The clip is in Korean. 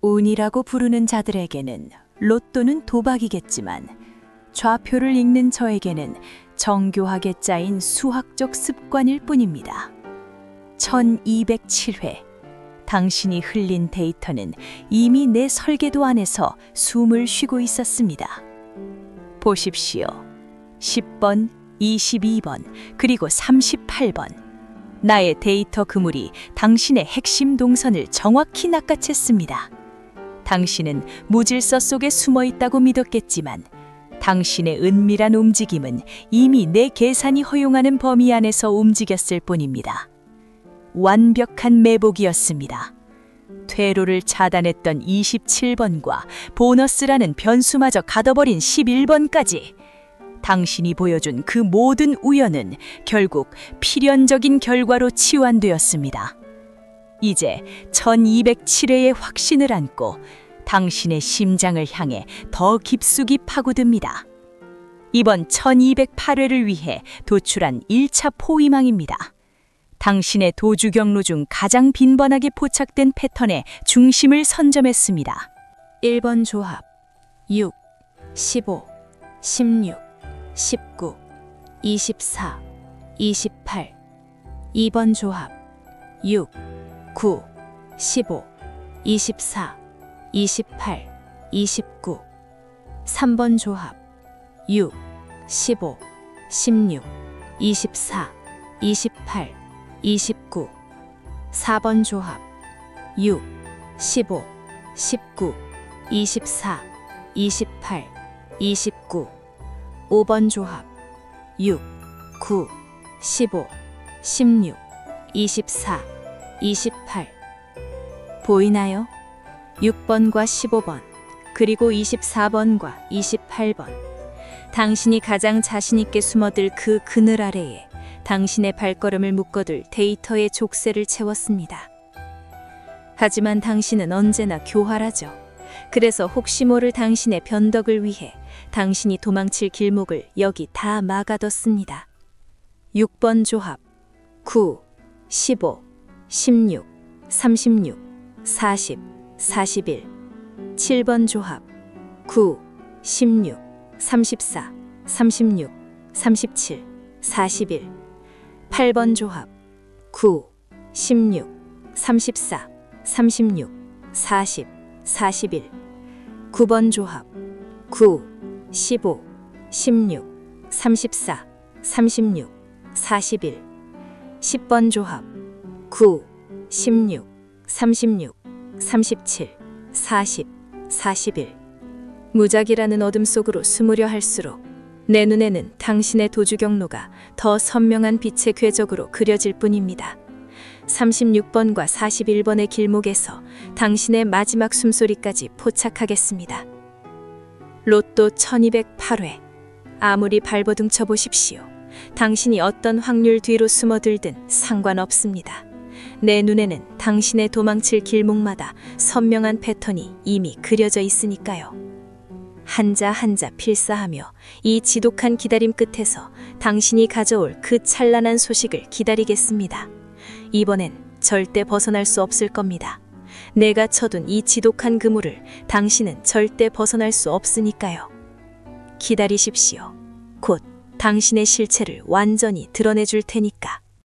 운이라고 부르는 자들에게는 로또는 도박이겠지만 좌표를 읽는 저에게는 정교하게 짜인 수학적 습관일 뿐입니다. 1207회. 당신이 흘린 데이터는 이미 내 설계도 안에서 숨을 쉬고 있었습니다. 보십시오. 10번, 22번, 그리고 38번. 나의 데이터 그물이 당신의 핵심 동선을 정확히 낚아챘습니다. 당신은 무질서 속에 숨어 있다고 믿었겠지만 당신의 은밀한 움직임은 이미 내 계산이 허용하는 범위 안에서 움직였을 뿐입니다. 완벽한 매복이었습니다. 퇴로를 차단했던 27번과 보너스라는 변수마저 가둬버린 11번까지 당신이 보여준 그 모든 우연은 결국 필연적인 결과로 치환되었습니다. 이제 1207회의 확신을 안고 당신의 심장을 향해 더 깊숙이 파고듭니다. 이번 1208회를 위해 도출한 1차 포위망입니다. 당신의 도주 경로 중 가장 빈번하게 포착된 패턴의 중심을 선점했습니다. 1번 조합 6, 15, 16, 19, 24, 28 2번 조합 6, 9, 15, 24, 28, 29 3번 조합. 6, 15, 16, 24, 28, 29 4번 조합. 6, 15, 19, 24, 28, 29 5번 조합. 6, 9, 15, 16, 24, 28 보이나요? 6번과 15번 그리고 24번과 28번 당신이 가장 자신있게 숨어들 그 그늘 아래에 당신의 발걸음을 묶어둘 데이터의 족쇄를 채웠습니다. 하지만 당신은 언제나 교활하죠. 그래서 혹시 모를 당신의 변덕을 위해 당신이 도망칠 길목을 여기 다 막아뒀습니다. 6번 조합 9, 15, 16, 36, 40, 41 7번 조합 9, 16, 34, 36, 37, 41 8번 조합 9, 16, 34, 36, 40, 41 9번 조합 9, 15, 16, 34, 36, 41 10번 조합 9, 16, 36, 37, 40, 41 무작이라는 어둠 속으로 숨으려 할수록 내 눈에는 당신의 도주 경로가 더 선명한 빛의 궤적으로 그려질 뿐입니다. 36번과 41번의 길목에서 당신의 마지막 숨소리까지 포착하겠습니다. 로또 1208회. 아무리 발버둥 쳐 보십시오. 당신이 어떤 확률 뒤로 숨어들든 상관없습니다. 내 눈에는 당신의 도망칠 길목마다 선명한 패턴이 이미 그려져 있으니까요. 한자 한자 필사하며 이 지독한 기다림 끝에서 당신이 가져올 그 찬란한 소식을 기다리겠습니다. 이번엔 절대 벗어날 수 없을 겁니다. 내가 쳐둔 이 지독한 그물을 당신은 절대 벗어날 수 없으니까요. 기다리십시오. 곧 당신의 실체를 완전히 드러내 줄 테니까.